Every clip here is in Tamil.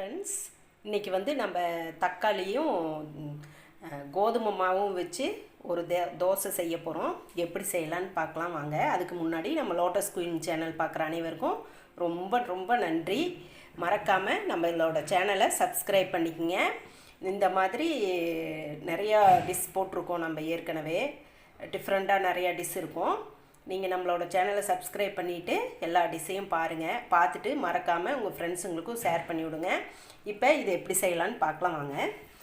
ஃப்ரெண்ட்ஸ் இன்றைக்கி வந்து நம்ம தக்காளியும் கோதுமை மாவும் வச்சு ஒரு தே தோசை செய்ய போகிறோம் எப்படி செய்யலான்னு பார்க்கலாம் வாங்க. அதுக்கு முன்னாடி நம்ம லோட்டஸ் குயின் சேனல் பார்க்குற அனைவருக்கும் ரொம்ப ரொம்ப நன்றி. மறக்காமல் நம்மளோட சேனலை சப்ஸ்கிரைப் பண்ணிக்கோங்க. இந்த மாதிரி நிறையா டிஷ் போட்டிருக்கோம் நம்ம ஏற்கனவே. டிஃப்ரெண்ட்டாக நிறையா டிஷ் இருக்கும். நீங்கள் நம்மளோட சேனலை சப்ஸ்கிரைப் பண்ணிவிட்டு எல்லா டிஷ்ஷையும் பாருங்கள் பார்த்துட்டு மறக்காமல் உங்கள் ஃப்ரெண்ட்ஸுங்களுக்கும் ஷேர் பண்ணி விடுங்க. இப்போ இதை எப்படி செய்யலான்னு பார்க்கலாம் வாங்க.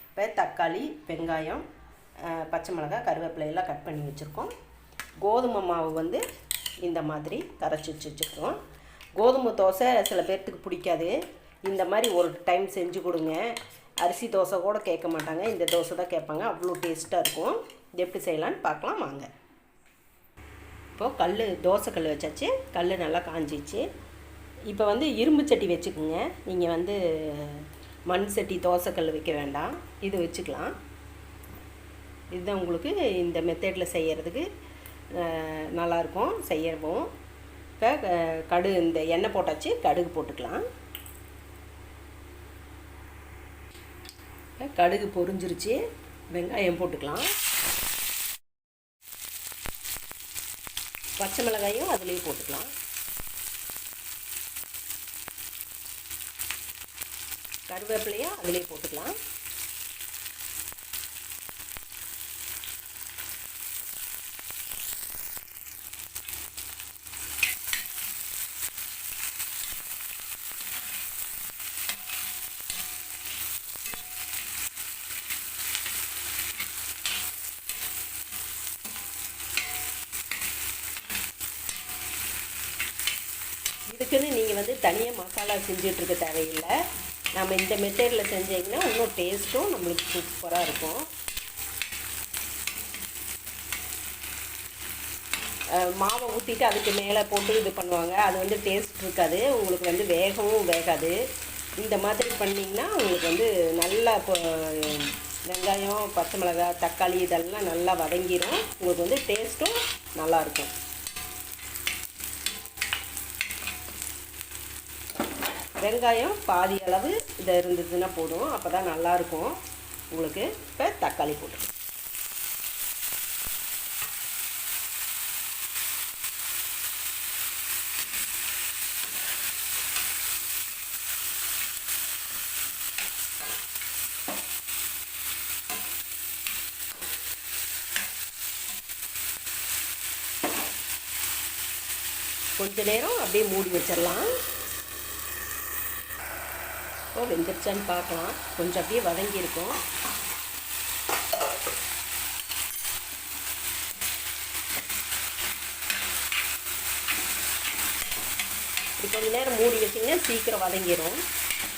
இப்போ தக்காளி வெங்காயம் பச்சை மிளகாய் கருவேப்பிலையெல்லாம் கட் பண்ணி வச்சுருக்கோம். கோதுமை மாவு வந்து இந்த மாதிரி கரைச்சி வச்சு வச்சுருக்கோம். கோதுமை தோசை சில பேர்த்துக்கு பிடிக்காது. இந்த மாதிரி ஒரு டைம் செஞ்சு கொடுங்க. அரிசி தோசை கூட கேட்க மாட்டாங்க. இந்த தோசை தான் கேட்பாங்க. அவ்வளோ டேஸ்ட்டாக இருக்கும். இது எப்படி செய்யலான்னு பார்க்கலாம் வாங்க. இப்போது கல் தோசை கல் வச்சாச்சு. கல் நல்லா காஞ்சிச்சு. இப்போ வந்து இரும்பு சட்டி வச்சுக்கோங்க. நீங்கள் வந்து மண் சட்டி தோசைக்கல் வைக்க வேண்டாம். இது வச்சுக்கலாம். இதுதான் உங்களுக்கு இந்த மெத்தடில் செய்கிறதுக்கு நல்லாயிருக்கும். செய்யவும். இப்போ கடு இந்த எண்ணெய் போட்டாச்சு. கடுகு போட்டுக்கலாம். கடுகு பொரிஞ்சிருச்சு. வெங்காயம் போட்டுக்கலாம். பச்சை மிளகாயும் அதுலேயே போட்டுக்கலாம். கருவேப்பிலையும் அதுலேயே போட்டுக்கலாம். இதுக்குன்னு நீங்கள் வந்து தனியாக மசாலா செஞ்சிட்ருக்க தேவையில்லை. நம்ம இந்த மெத்தடில் செஞ்சீங்கன்னா இன்னும் டேஸ்ட்டும் நம்மளுக்கு சூப்பராக இருக்கும். மாவை ஊற்றிட்டு அதுக்கு மேலே போட்டு இது பண்ணுவாங்க. அது வந்து டேஸ்ட் இருக்காது. உங்களுக்கு வந்து வேகவும் வேகாது. இந்த மாதிரி பண்ணிங்கன்னா உங்களுக்கு வந்து நல்லா இப்போ வெங்காயம் பச்சை மிளகாய் தக்காளி இதெல்லாம் நல்லா வதங்கிடும் உங்களுக்கு வந்து டேஸ்ட்டும் நல்லாயிருக்கும் வெங்காயம் பாதி அளவு இது இருந்ததுன்னா போதும் அப்போ தான் நல்லாயிருக்கும். உங்களுக்கு இப்போ தக்காளி போட்டு. கொஞ்ச நேரம் அப்படியே மூடி வச்சிடலாம் இப்போ வெந்துருச்சான்னு பார்க்கலாம். கொஞ்சம் அப்படியே வதங்கியிருக்கும் இப்படி கொஞ்ச நேரம் மூடி வச்சிங்கன்னா சீக்கிரம் வதங்கிடும்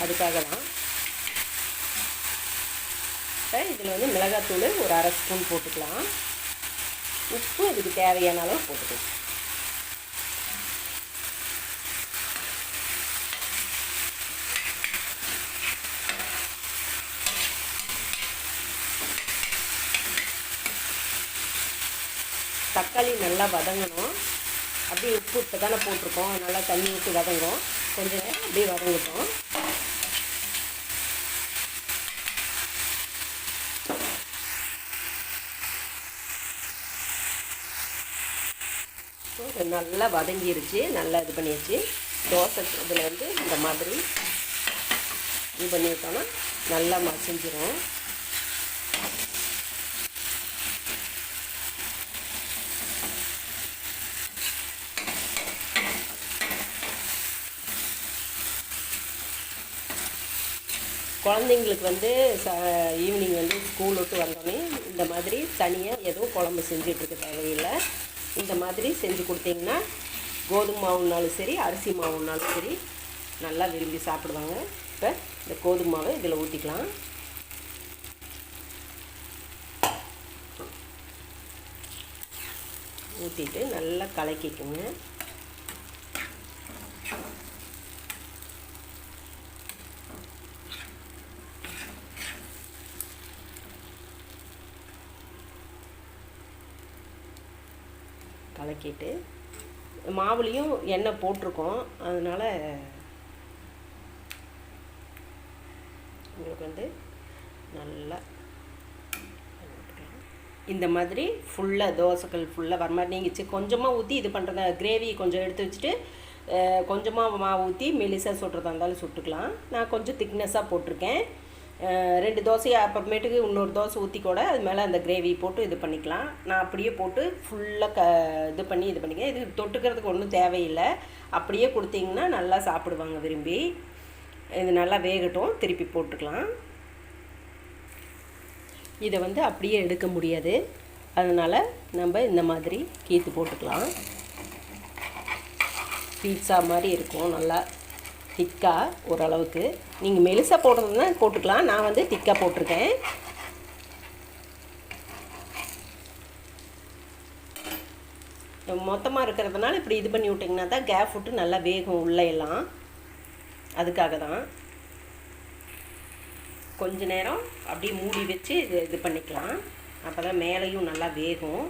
அதுக்காக தான் இதில் வந்து மிளகாத்தூள் ஒரு அரை ஸ்பூன் போட்டுக்கலாம். உப்பு அதுக்கு தேவையான அளவு போட்டுக்கலாம். தக்காளி நல்லா வதங்கணும். அப்படியே உப்பு இப்போ தானே போட்டிருக்கோம். நல்லா தண்ணி ஊற்றி வதங்கும் கொஞ்சம் நேரம் அப்படியே வதங்கட்டும் நல்லா வதங்கிருச்சு. நல்லா இது பண்ணிடுச்சு தோசை இதில் வந்து இந்த மாதிரி இது பண்ணிவிட்டோன்னா நல்லா மசிஞ்சிரும். குழந்தைங்களுக்கு வந்து ச ஈவினிங் வந்து ஸ்கூல் விட்டு வந்தோடனே இந்த மாதிரி தனியாக எதுவும் குழம்பு செஞ்சிட்ருக்க தேவையில்லை. இந்த மாதிரி செஞ்சு கொடுத்தீங்கன்னா கோதுமை மாவுனாலும் சரி அரிசி மாவுனாலும் சரி நல்லா விரும்பி சாப்பிடுவாங்க. இப்போ இந்த கோதுமை மாவை இதில் ஊற்றிக்கலாம் ஊற்றிட்டு நல்லா கலக்கிக்குங்க. கலக்கிட்டு மாவுலேயும் எண்ணெய் போட்டிருக்கோம். அதனால் உங்களுக்கு வந்து நல்லா இந்த மாதிரி ஃபுல்லாக தோசைகள் ஃபுல்லாக வர மாதிரி நீங்கள் கொஞ்சமாக ஊற்றி இது பண்ணுறத கிரேவி கொஞ்சம் எடுத்து வச்சுட்டு கொஞ்சமாக மாவு ஊற்றி மெலிசாக சுட்டுறதா இருந்தாலும் சுட்டுக்கலாம். நான் கொஞ்சம் திக்னஸாக போட்டிருக்கேன். ரெண்டு தோசையை அப்புறமேட்டுக்கு இன்னொரு தோசை ஊற்றி கூட அது மேலே அந்த கிரேவி போட்டு இது பண்ணிக்கலாம். நான் அப்படியே போட்டு ஃபுல்லாக க இது பண்ணி இது பண்ணிக்கிறேன். இது தொட்டுக்கிறதுக்கு ஒன்றும் தேவையில்லை. அப்படியே கொடுத்தீங்கன்னா நல்லா சாப்பிடுவாங்க விரும்பி. இது நல்லா வேகட்டும். திருப்பி போட்டுக்கலாம். இதை வந்து அப்படியே எடுக்க முடியாது. அதனால் நம்ம இந்த மாதிரி கீத்து போட்டுக்கலாம். பீட்சா மாதிரி இருக்கும். நல்லா திக்காக ஓரளவுக்கு. நீங்கள் மெலிசாக போடுறதுனா போட்டுக்கலாம். நான் வந்து திக்காக போட்டிருக்கேன். மொத்தமாக இருக்கிறதுனால இப்படி இது பண்ணி விட்டிங்கன்னா தான் கேப் விட்டு நல்லா வேகும் உள்ளே எல்லாம். அதுக்காக தான். கொஞ்ச நேரம் அப்படியே மூடி வச்சு இது இது பண்ணிக்கலாம். அப்போ தான் மேலேயும் நல்லா வேகும்.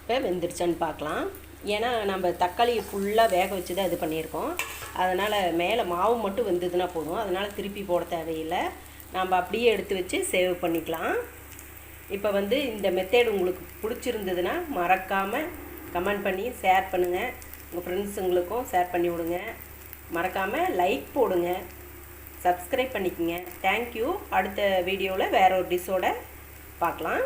இப்போ வெந்துருச்சான்னு பார்க்கலாம். ஏன்னா நம்ம தக்காளி ஃபுல்லாக வேக வச்சு தான் இது பண்ணியிருக்கோம். அதனால் மேலே மாவு மட்டும் வெந்ததுன்னா போதும். அதனால் திருப்பி போட தேவையில்லை. நம்ம அப்படியே எடுத்து வச்சு சேவ் பண்ணிக்கலாம். இப்போ வந்து இந்த மெத்தேடு உங்களுக்கு பிடிச்சிருந்ததுன்னா மறக்காமல் கமெண்ட் பண்ணி ஷேர் பண்ணுங்கள் உங்கள் ஃப்ரெண்ட்ஸுங்களுக்கும் ஷேர் பண்ணி விடுங்க. மறக்காமல் லைக் போடுங்க. சப்ஸ்கிரைப் பண்ணிக்கோங்க. தேங்க்யூ அடுத்த வீடியோவில் வேற ஒரு டிஷ்ஷோட பார்க்கலாம்.